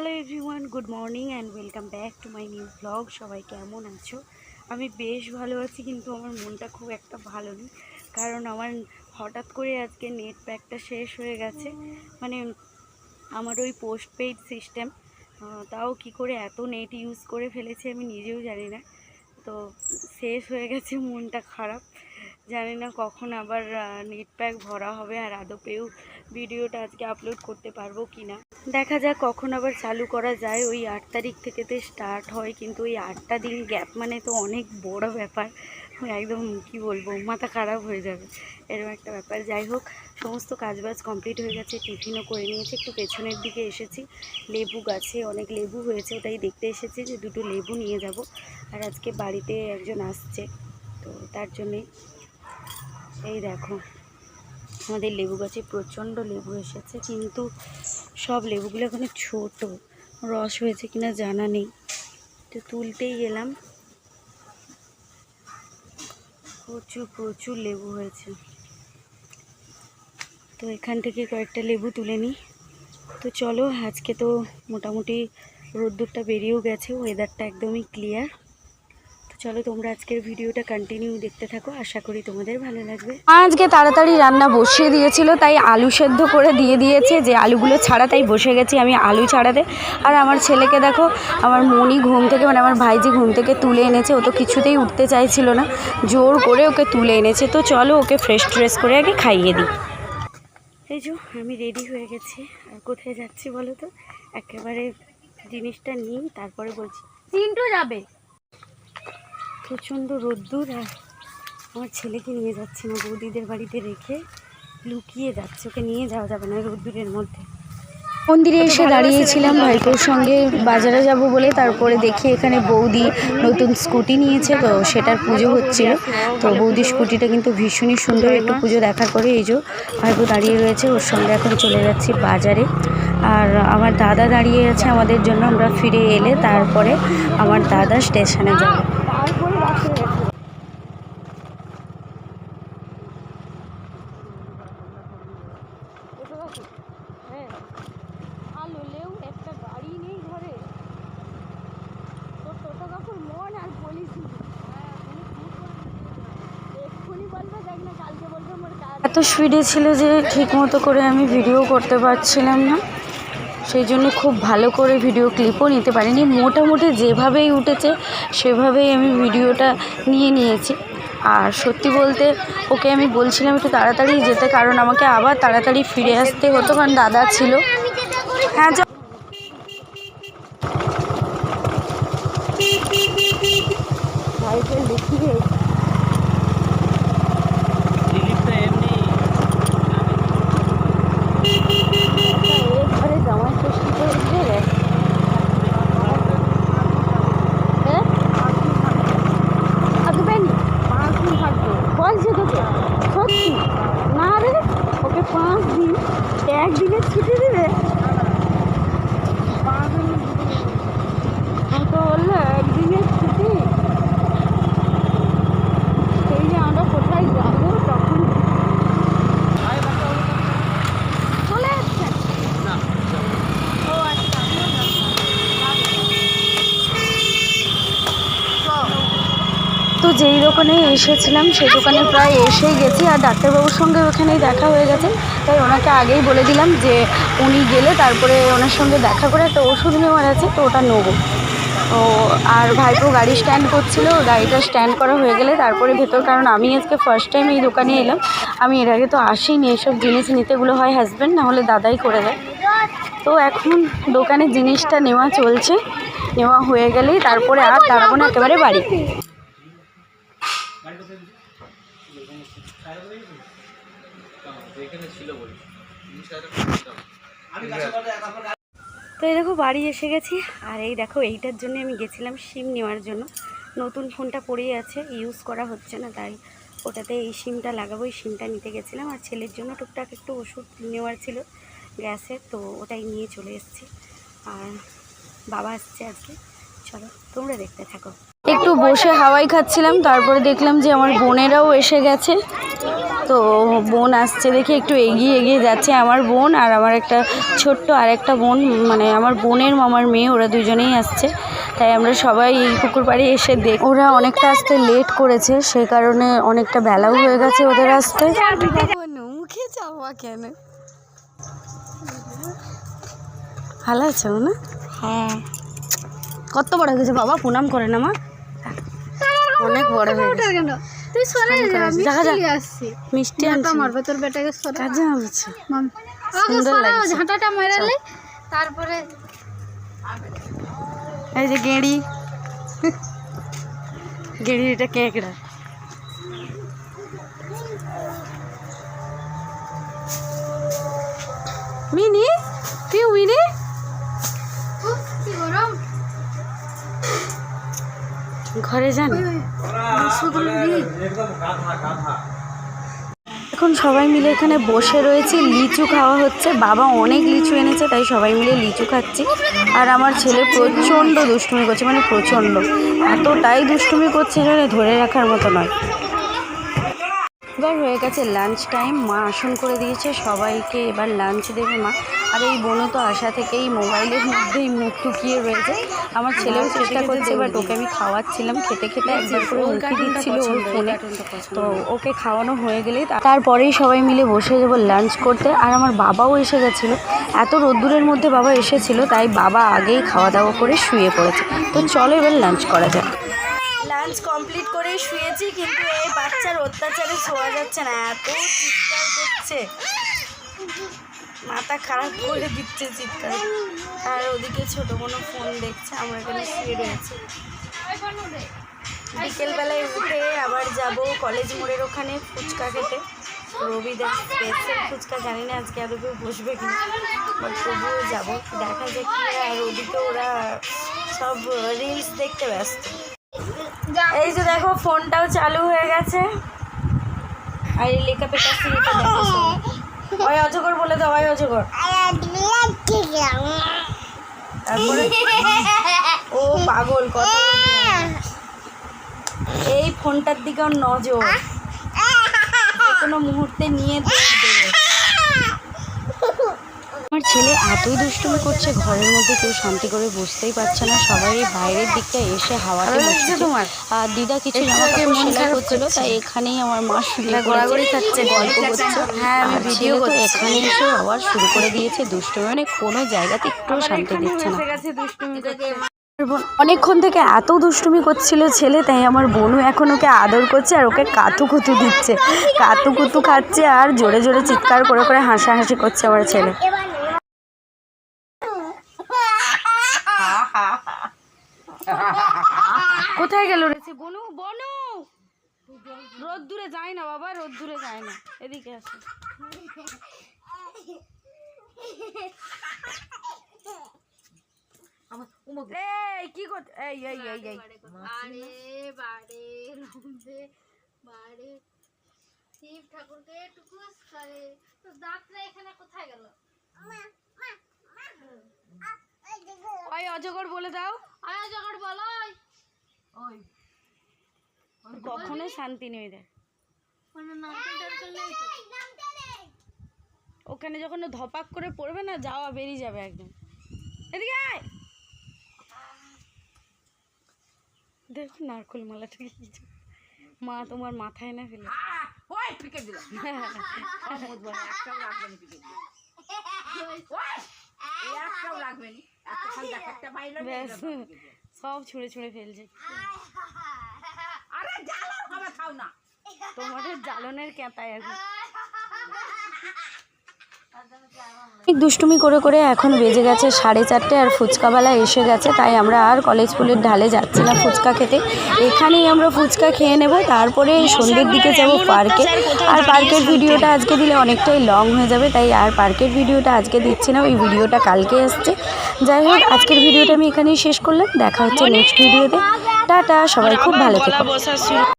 Hello everyone, good morning and welcome back to my new blog. সবাই কেমন আছো? আমি বেশ ভালো আছি, কিন্তু আমার মনটা খুব একটা ভালো নেই। কারণ আমার হঠাৎ করে আজকে নেট প্যাকটা শেষ হয়ে গেছে। মানে আমার ওই পোস্ট পেইড সিস্টেম তাও কি করে এত নেট ইউজ করে ফেলেছি আমি নিজেও জানি না। তো শেষ হয়ে গেছে, মনটা খারাপ। জানি না কখন আবার নেট প্যাক ভরা হবে আর আদপেও ভিডিওটা আজকে আপলোড করতে পারব কি না দেখা যাক কখন আবার চালু করা যায়। ওই আট তারিখ থেকে তো স্টার্ট হয়, কিন্তু ওই আটটা দিন গ্যাপ মানে তো অনেক বড় ব্যাপার। একদম কি বলব, মাথা খারাপ হয়ে যাবে। এরকম একটা ব্যাপার। যাই হোক, সমস্ত কাজবাজ কমপ্লিট হয়ে গেছে, টিফিনও করে নিয়েছি। একটু পেছনের দিকে এসেছি। লেবু গাছে অনেক লেবু হয়েছে ওটাই দেখতে এসেছি যে দুটো লেবু নিয়ে যাব। আর আজকে বাড়িতে একজন আসছে, তো তার জন্যে এই দেখো। আমাদের লেবু গাছে প্রচণ্ড লেবু এসেছে, কিন্তু সব লেবুগুলো এখনও ছোট, রস হয়েছে কিনা জানা নেই। তো তুলতেই গেলাম। প্রচুর প্রচুর লেবু হয়েছে। তো এখান থেকে কয়েকটা লেবু তুলে নিই। তো চলো, আজকে তো মোটামুটি রোদ্দুরটা বেরিয়েও গেছে ওয়েদারটা একদমই ক্লিয়ার চলো তোমরা আজকের ভিডিওটা কন্টিনিউ দেখতে থাকো আশা করি তোমাদের ভালো লাগবে। আজকে তাড়াতাড়ি রান্না বসিয়ে দিয়েছিল তাই আলু সেদ্ধ করে দিয়ে দিয়েছে যে আলুগুলো ছাড়া তাই বসে গেছি আমি আলু ছাড়াতে। আর আমার ছেলেকে দেখো আমার মনি ঘুম থেকে মানে আমার ভাইজি ঘুম থেকে তুলে এনেছে ও তো কিছুতেই উঠতে চাইছিল না জোর করে ওকে তুলে এনেছে। তো চলো ওকে ফ্রেশ ট্রেশ করে আগে খাইয়ে দিই। এই যে আমি রেডি হয়ে গেছি। আর কোথায় যাচ্ছি বলো তো? একেবারে জিনিসটা নিই তারপরে বলছি। চিন্টু যাবে। প্রচণ্ড রোদ্দুর আর আমার ছেলেকে নিয়ে যাচ্ছি না বৌদিদের বাড়িতে রেখে লুকিয়ে যাচ্ছে ওকে নিয়ে যাওয়া যাবে না রোদ্দুরের মধ্যে। মন্দিরে এসে দাঁড়িয়েছিলাম ভাইপোর সঙ্গে বাজারে যাব বলে তারপরে দেখি এখানে বৌদি নতুন স্কুটি নিয়েছে তো সেটার পুজো হচ্ছিল। তো বৌদি স্কুটিটা কিন্তু ভীষণই সুন্দর একটু পুজো দেখার পরে এই যে ভাইপো দাঁড়িয়ে রয়েছে ওর সঙ্গে এখন চলে যাচ্ছি বাজারে। আর আমার দাদা দাঁড়িয়ে আছে আমাদের জন্য আমরা ফিরে এলে তারপরে আমার দাদা স্টেশনে যাবে। একটা গাড়ি নেই ঘরে। তোর মন আর বলিস এত স্পিডে ছিল যে ঠিক মতো করে আমি ভিডিও করতে পারছিলাম না। সেই জন্য খুব ভালো করে ভিডিও ক্লিপও নিতে পারিনি। মোটামুটি যেভাবেই উঠেছে, সেভাবেই আমি ভিডিওটা নিয়ে নিয়েছি। আর সত্যি বলতে ওকে আমি বলছিলাম একটু তাড়াতাড়ি যেতে, কারণ আমাকে আবার তাড়াতাড়ি ফিরে আসতে হতো, কারণ দাদা ছিল। হ্যাঁ চ- সাইকেল দেখিয়ে ঘরে জামাই ষষ্ঠী করেছে হ্যাঁ থাকবেনি পাঁচ দিন থাকবে বলছে তোকে সত্যি না রে ওকে পাঁচ দিন একদিনের ছুটি দেবে আমি তো বলল একদিনের ছুটি সেই যে আমরা কোথায় যাব তখন চলে যাচ্ছে ও আচ্ছা তো যেই দোকানে এসেছিলাম সেই দোকানে প্রায় এসেই গেছি আর ডাক্তারবাবুর সঙ্গে ওখানেই দেখা হয়ে গেছে। তাই ওনাকে আগেই বলে দিলাম যে উনি গেলে তারপরে ওনার সঙ্গে দেখা করে একটা ওষুধ নেওয়ার আছে তো ওটা নেব। ও আর ভাইপো গাড়ি স্ট্যান্ড করছিল গাড়িটা স্ট্যান্ড করা হয়ে গেলে তারপরে ভেতর কারণ আমি আজকে ফার্স্ট টাইম এই দোকানে এলাম। আমি এর আগে তো আসিনি এসব জিনিস নিতেগুলো হয় হাজব্যান্ড না হলে দাদাই করে দেয়। তো এখন দোকানে জিনিসটা নেওয়া চলছে নেওয়া হয়ে গেলেই তারপরে আর দাঁড়াবো না একেবারে বাড়ি। তো এই দেখো বাড়ি এসে গেছি, আর এই দেখো এইটার জন্য আমি গেছিলাম সিম নেওয়ার জন্য। নতুন ফোনটা পড়েই আছে ইউজ করা হচ্ছে না, তাই ওটাতে এই সিমটা লাগাবো, এই সিমটা নিতে গেছিলাম, আর ছেলের জন্য টুকটাক একটু ওষুধ নেওয়ার ছিল গ্যাসের তো ওটাই নিয়ে চলে এসেছি। আর বাবা আসছে আজকে। চলো, তোমরা দেখতে থাকো। একটু বসে হাওয়াই খাচ্ছিলাম, তারপরে দেখলাম যে আমার বোনেরাও এসে গেছে। তো বোন আসছে দেখে একটু এগিয়ে এগিয়ে যাচ্ছে আমার বোন আর আমার একটা ছোট্ট আর একটা বোন মানে আমার বোনের মামার মেয়ে ওরা দুজনেই আসছে। তাই আমরা সবাই এই পুকুর পাড়ে এসে দেখ ওরা অনেকটা আসতে লেট করেছে সেই কারণে অনেকটা বেলাও হয়ে গেছে ওদের আসতে। মুখে চাওয়া কেন? ভালো আছে না? হ্যাঁ। কত বড় হয়ে গেছে বাবা? প্রণাম করে না মা অনেক বড় হয়ে গেছে। তুই সরে যা আসছি। মিষ্টি ঝাঁটা আনছি। মারবে তোর বেটাকে সরে। কাজে সুন্দর লাগছে। ঝাঁটাটা মারালে। তারপরে এই যে গেঁড়ি। গেঁড়ি এটা কেকড়া। মিনি তুই মিনি ঘরে যান। এখন সবাই মিলে এখানে বসে রয়েছে। লিচু খাওয়া হচ্ছে। বাবা অনেক লিচু এনেছে, তাই সবাই মিলে লিচু খাচ্ছি। আর আমার ছেলে প্রচণ্ড দুষ্টুমি করছে মানে প্রচণ্ড। এতটাই দুষ্টুমি করছে ধরে রাখার মতো নয়। এবার হয়ে গেছে লাঞ্চ টাইম মা আসন করে দিয়েছে সবাইকে এবার লাঞ্চ দেবে মা। আর এই বোনও তো আসা থেকেই মোবাইলের মধ্যেই মুখ টুকিয়ে রয়েছে। আমার ছেলেও চেষ্টা করছে বাট ওকে আমি খাওয়াচ্ছিলাম খেতে খেতে একবার করে উল্কি দিচ্ছিল ওর ফোনে। তো ওকে খাওয়ানো হয়ে গেলেই তারপরেই সবাই মিলে বসে যাব লাঞ্চ করতে। আর আমার বাবাও এসে গেছিল। এত রোদ্দুরের মধ্যে বাবা এসেছিল তাই বাবা আগেই খাওয়া দাওয়া করে শুয়ে পড়েছে। তো চলো এবার লাঞ্চ করা যাক। লাঞ্চ কমপ্লিট করে শুয়েছি, কিন্তু এই বাচ্চার অত্যাচারে শোয়া যাচ্ছে না। এত চিৎকার করছে। মাথা খারাপ করে দিচ্ছে চিৎকার। আর ওদিকে ছোট বোনও ফোন দেখছে, আমরা এখানে শুয়ে রয়েছি। বিকেলবেলায় উঠে আবার যাব কলেজ মোড়ের ওখানে ফুচকা খেতে। রবিদাস স্পেশাল ফুচকা? জানি না আজকে আদৌ কেউ বসবে কিনা। বাট তবুও যাব। দেখা কি আর ওদিকে ওরা সব রিলস দেখতে ব্যস্ত। এই যে দেখো ফোনটাও চালু হয়ে গেছে। আর এই কাছে এটা দেখো ওই অজগর বলে দাও ওই অজগর। ও পাগল কত এই ফোনটার দিকে নজর। কোনো মুহূর্তে নিয়ে আমার ছেলে এতই দুষ্টুমি করছে ঘরের মধ্যে কেউ শান্তি করে বসতেই পারছে না সবাই বাইরের দিকটা এসে হাওয়াতে বসছে। তোমার? আর দিদা কিছু জামা কাপড় সেলাই করছিল তাই এখানেই আমার মা শুয়ে ঘোরাঘুরি খাচ্ছে গল্প করছে। হ্যাঁ আমি ভিডিও করছি। এখানে এসে আবার শুরু করে দিয়েছে দুষ্টুমি মানে কোনো জায়গাতে একটু শান্তি দিচ্ছে না। অনেকক্ষণ থেকে এত দুষ্টুমি করছিল ছেলে তাই আমার বোনও এখন ওকে আদর করছে আর ওকে কাতু কুতু দিচ্ছে। কাতু কুতু খাচ্ছে আর জোরে জোরে চিৎকার করে করে হাসাহাসি করছে আমার ছেলে। কোথায় গেল রে? সে বনু বনু! রোদ দূরে যায় না বাবা রোদ দূরে যায় না। এদিকে আসো। এই কি করতে এই এই এই এই। বাড়ে বাড়ে রম্বে বাড়ে শিব ঠাকুরকে টুকুস করে। তো দাঁতটা এখানে কোথায় গেল? ওই অজগর বলে দাও। জগড় বলো। কখনো শান্তি নেই দেয় ওখানে যখন ধপাক করে পড়বে না যাওয়া বেরিয়ে যাবে একদম। এদিকে আয়! দেখো নারকল মালাটা কি মা তোমার মাথায় না ফেলে। সব ছুঁড়ে ছুঁড়ে ফেলছে। আর খাও না। তোমাদের জ্বালনের কেঁতায় এখন দুষ্টুমি করে করে এখন বেজে গেছে সাড়ে চারটে আর ফুচকাওয়ালা এসে গেছে, তাই আমরা আর কলেজ স্কুলের ঢালে যাচ্ছি না ফুচকা খেতে। এখানেই আমরা ফুচকা খেয়ে নেব, তারপরে সন্ধ্যের দিকে যাব পার্কে। আর পার্কের ভিডিওটা আজকে দিলে অনেকটাই লং হয়ে যাবে, তাই আর পার্কের ভিডিওটা আজকে দিচ্ছি না, ওই ভিডিওটা কালকে এসছে যাই হোক, আজকের ভিডিওটা আমি এখানেই শেষ করলাম, দেখা হচ্ছে নেক্সট ভিডিওতে। টাটা, সবাই খুব ভালো থেকো।